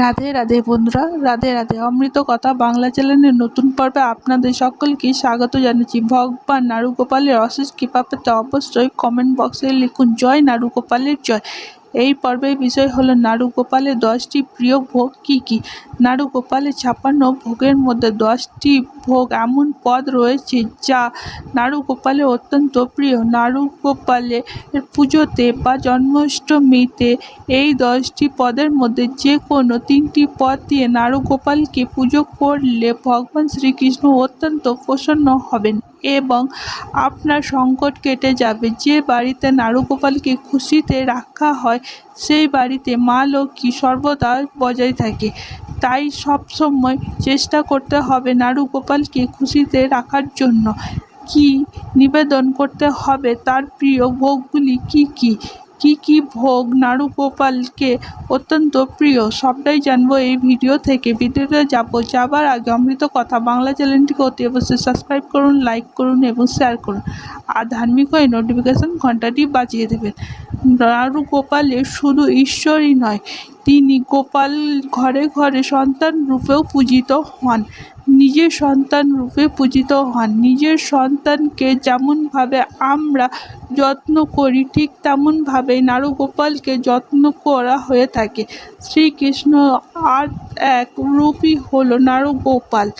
রাধে রাধে বন্ধুরা, রাধে রাধে। অমৃত কথা বাংলা চ্যানেলের নতুন পর্বে আপনাদের সকলকে স্বাগত জানাচ্ছি। ভগবান নারুগোপালের অশেষ কৃপা পেতে অবশ্যই কমেন্ট বক্সে লিখুন, জয় নারুগোপালের জয়। এই পর্বের বিষয় হলো নারুগোপালের দশটি প্রিয় ভোগ কী কী? নারুগোপালের ছাপান্ন ভোগের মধ্যে দশটি ভোগ এমন পদ রয়েছে যা নারুগোপালের অত্যন্ত প্রিয়। নারুগোপালের পুজোতে বা জন্মাষ্টমীতে এই দশটি পদের মধ্যে যে কোনো তিনটি পদ দিয়ে নারুগোপালকে পুজো করলে ভগবান শ্রীকৃষ্ণ অত্যন্ত প্রসন্ন হবেন এবং আপনার সংকট কেটে যাবে। যে বাড়িতে নারুগোপালকে খুশিতে রাখা হয়, সেই বাড়িতে মা লক্ষ্মী সর্বদা বজায় থাকে। তাই সবসময় চেষ্টা করতে হবে নারুগোপালকে খুশিতে রাখার জন্য কি নিবেদন করতে হবে? তার প্রিয় ভোগগুলি কি কি? কি কি ভোগ নাড়ু গোপালকে অত্যন্ত প্রিয়? সবটাই জানব এই ভিডিও থেকে। ভিডিওতে যাব। যাবার আগে অমৃত কথা বাংলা চ্যানেলটিকে অতি অবশ্যই সাবস্ক্রাইব করুন লাইক করুন এবং শেয়ার করুন। আর ধার্মিক হয়ে নোটিফিকেশন ঘন্টাটি বাজিয়ে দেবেন। নারুগোপালের শুধু ঈশ্বরই নয়, তিনি গোপাল ঘরে ঘরে সন্তান রূপেও পূজিত হন। নিজের সন্তান রূপে পূজিত হন। নিজের সন্তানকে যেমনভাবে আমরা যত্ন করি, ঠিক তেমনভাবে নারুগোপালকে যত্ন করা হয়ে থাকে। শ্রীকৃষ্ণ আর এক রূপই হলো নারুগোপাল।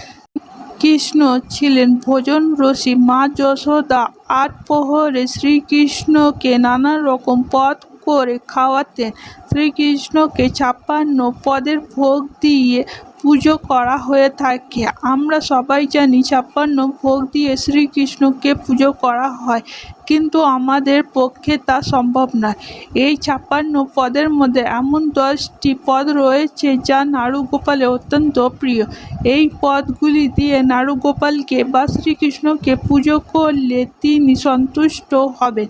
কৃষ্ণ ছিলেন ভোজন রসী। মা যশোদা আট প্রহরে শ্রীকৃষ্ণকে নানা রকম পদ করে খাওয়াতেন। শ্রীকৃষ্ণকে ছাপ্পান্ন পদের ভোগ দিয়ে পুজো করা হয়ে থাকে। আমরা সবাই জানি ছাপ্পান্ন ভোগ দিয়ে শ্রীকৃষ্ণকে পুজো করা হয়, কিন্তু আমাদের পক্ষে তা সম্ভব নয়। এই ছাপ্পান্ন পদের মধ্যে এমন দশটি পদ রয়েছে যা নারুগোপালের অত্যন্ত প্রিয়। এই পদগুলি দিয়ে নারুগোপালকে বা শ্রীকৃষ্ণকে পুজো করলে তিনি সন্তুষ্ট হবেন।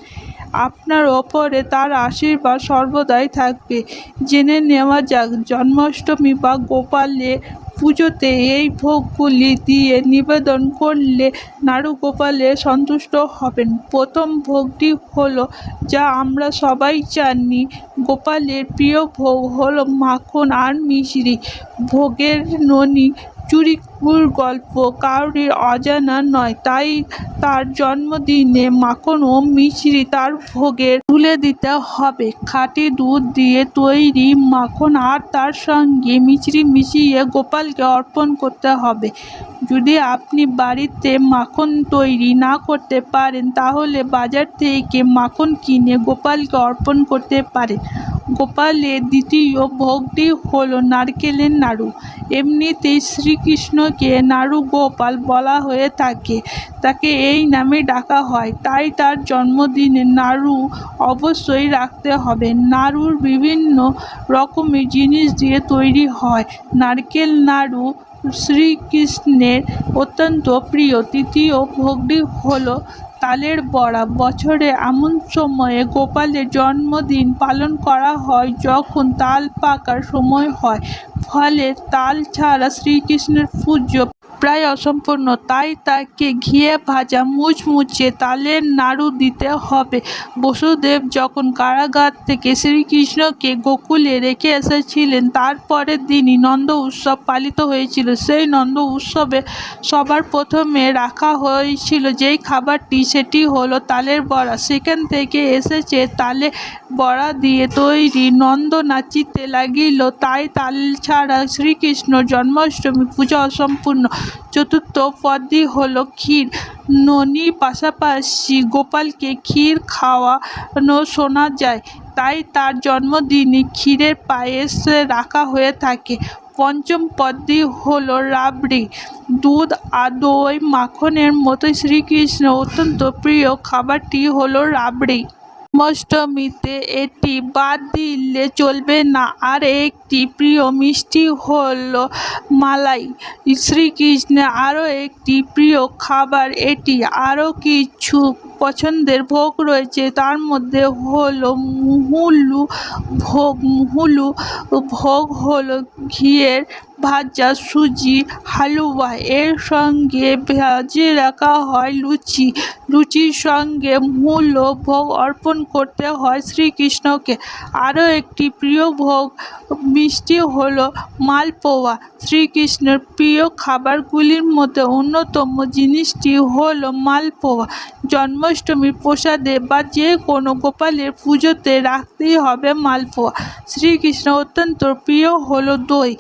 আপনার ওপরে তার আশীর্বাদ সর্বদাই থাকবে। জেনে নেওয়া যাক, জন্মাষ্টমী বা গোপালে পুজোতে এই ভোগগুলি দিয়ে নিবেদন করলে নাড়ুগোপালে সন্তুষ্ট হবেন। প্রথম ভোগটি হলো, যা আমরা সবাই জানি, গোপালের প্রিয় ভোগ হলো মাখন আর মিশরি ভোগের ননি চুরিকুর গল্প কাউরির অজানা নয়, তাই তার জন্মদিনে মাখন ও মিশ্রি তার ভোগের তুলে দিতে হবে। খাঁটি দুধ দিয়ে তৈরি মাখন আর তার সঙ্গে মিশ্রি মিশিয়ে গোপালকে অর্পণ করতে হবে। যদি আপনি বাড়িতে মাখন তৈরি না করতে পারেন, তাহলে বাজার থেকে মাখন কিনে গোপালকে অর্পণ করতে পারেন। গোপালের দ্বিতীয় ভোগটি হলো নারকেলের নাড়ু। এমনিতেই শ্রীকৃষ্ণকে নাড়ু গোপাল বলা হয়ে থাকে, তাকে এই নামে ডাকা হয়। তাই তার জন্মদিনে নাড়ু অবশ্যই রাখতে হবে। নাড়ুর বিভিন্ন রকমের জিনিস দিয়ে তৈরি হয়। নারকেল নাড়ু শ্রীকৃষ্ণের অত্যন্ত প্রিয় তৃতীয় ভোগটি হল তালের বড়া। বছরে এমন সময়ে গোপালের জন্মদিন পালন করা হয় যখন তাল পাকার সময় হয়। ফলে তাল ছাড়া শ্রীকৃষ্ণের পুজো প্রায় অসম্পূর্ণ। তাই তাকে ঘিয়ে ভাজা মুচমুচে তালের নাড়ু দিতে হবে। বসুদেব যখন কারাগার থেকে শ্রীকৃষ্ণকে গোকুলে রেখে এসেছিলেন, তারপরের দিনই নন্দ উৎসব পালিত হয়েছিল। সেই নন্দ উৎসবে সবার প্রথমে রাখা হয়েছিল যেই খাবারটি, সেটি হলো তালের বড়া। সেখান থেকে এসেছে তালে বড়া দিয়ে তৈরি নন্দ নাচিতে লাগিল। তাই তাল ছাড়া শ্রীকৃষ্ণ জন্মাষ্টমী পূজা অসম্পূর্ণ চতুর্থ পদটি হলো ক্ষীর। ননির পাশাপাশি গোপালকে ক্ষীর খাওয়ানো শোনা যায়। তাই তার জন্মদিনে ক্ষীরের পায়েস রাখা হয়ে থাকে। পঞ্চম পদটি হলো রাবড়ি। দুধ আর দই মাখনের মতো শ্রীকৃষ্ণ অত্যন্ত প্রিয় খাবারটি হলো রাবড়ি। জন্মাষ্টমীতে এটি বাদ দিলে চলবে না। আর একটি প্রিয় মিষ্টি হল মালাই। শ্রীকৃষ্ণের আরও একটি প্রিয় খাবার এটি। আরও কিছু পছন্দের ভোগ রয়েছে, তার মধ্যে হলো মুহুলু ভোগ মুহুলু ভোগ হলো ঘিয়ের ভাজা সুজি, হালুয়া। এর সঙ্গে ভেজে রাখা হয় লুচি। লুচির সঙ্গে মূল ভোগ অর্পণ করতে হয় শ্রীকৃষ্ণকে। আরও একটি প্রিয় ভোগ মিষ্টি হলো মালপোয়া। শ্রীকৃষ্ণের প্রিয় খাবারগুলির মধ্যে অন্যতম জিনিসটি হলো মালপোয়া। জন্মাষ্টমীর প্রসাদে বা যে কোনো গোপালের পুজোতে রাখতেই হবে মালপোয়া। শ্রীকৃষ্ণ অত্যন্ত প্রিয় হলো দই।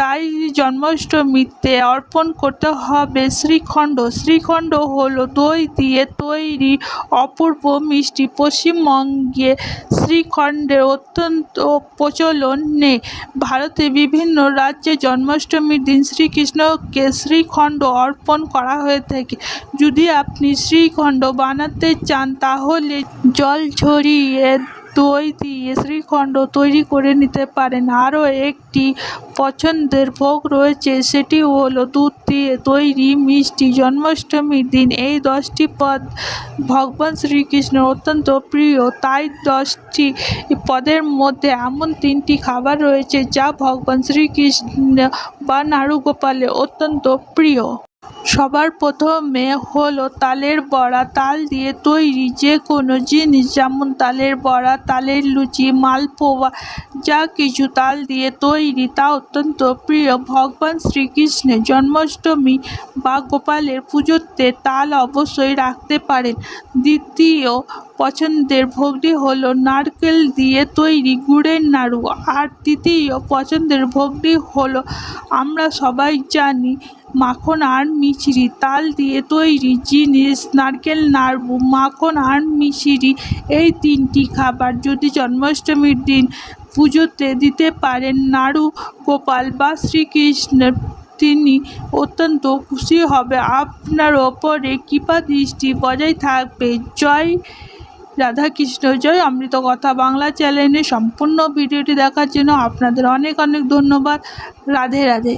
তাই জন্মাষ্টমীতে অর্পণ করতে হবে শ্রীখণ্ড। শ্রীখণ্ড হলো দই দিয়ে তৈরি অপূর্ব মিষ্টি। পশ্চিমবঙ্গে শ্রীখণ্ডের অত্যন্ত প্রচলন নেই। ভারতে বিভিন্ন রাজ্যে জন্মাষ্টমীর দিন শ্রীকৃষ্ণকে শ্রীখণ্ড অর্পণ করা হয়ে থাকে। যদি আপনি শ্রীখণ্ড বানাতে চান, তাহলে জল ঝরিয়ে দই দিয়ে শ্রীখণ্ড তৈরি করে নিতে পারেন। আরও একটি পছন্দের ভোগ রয়েছে, সেটি হলো দুধ দিয়ে তৈরি মিষ্টি জন্মাষ্টমীর দিন। এই দশটি পদ ভগবান শ্রীকৃষ্ণের অত্যন্ত প্রিয়। তাই দশটি পদের মধ্যে এমন তিনটি খাবার রয়েছে, যা ভগবান শ্রীকৃষ্ণ বা নাড়ুগোপালের অত্যন্ত প্রিয়। সবার প্রথমে হলো তালের বড়া। তাল দিয়ে তৈরি যে কোনো জিনিস, যেমন তালের বড়া, তালের লুচি, মালপোয়া, যা কিছু তাল দিয়ে তৈরি, তা অত্যন্ত প্রিয়। ভগবান শ্রীকৃষ্ণের জন্মাষ্টমী বা গোপালের পুজোতে তাল অবশ্যই রাখতে পারেন। দ্বিতীয় পছন্দের ভোগটি হলো নারকেল দিয়ে তৈরি গুড়ের নাড়ু আর তৃতীয় পছন্দের ভোগটি হলো, আমরা সবাই জানি মাখন আর মিছরি, তাল দিয়ে তৈরি জিনিস, নারকেল নাড়ু মাখন আর মিছরি। এই তিনটি খাবার যদি জন্মাষ্টমীর দিন পুজোতে দিতে পারেন, নাড়ু, গোপাল বা শ্রীকৃষ্ণের তিনি অত্যন্ত খুশি হবে। আপনার ওপরে কৃপা দৃষ্টি বজায় থাকবে। জয় রাধাকৃষ্ণ, জয় অমৃত কথা বাংলা চ্যানেলে সম্পূর্ণ ভিডিওটি দেখার জন্য আপনাদের অনেক অনেক ধন্যবাদ। রাধে রাধে।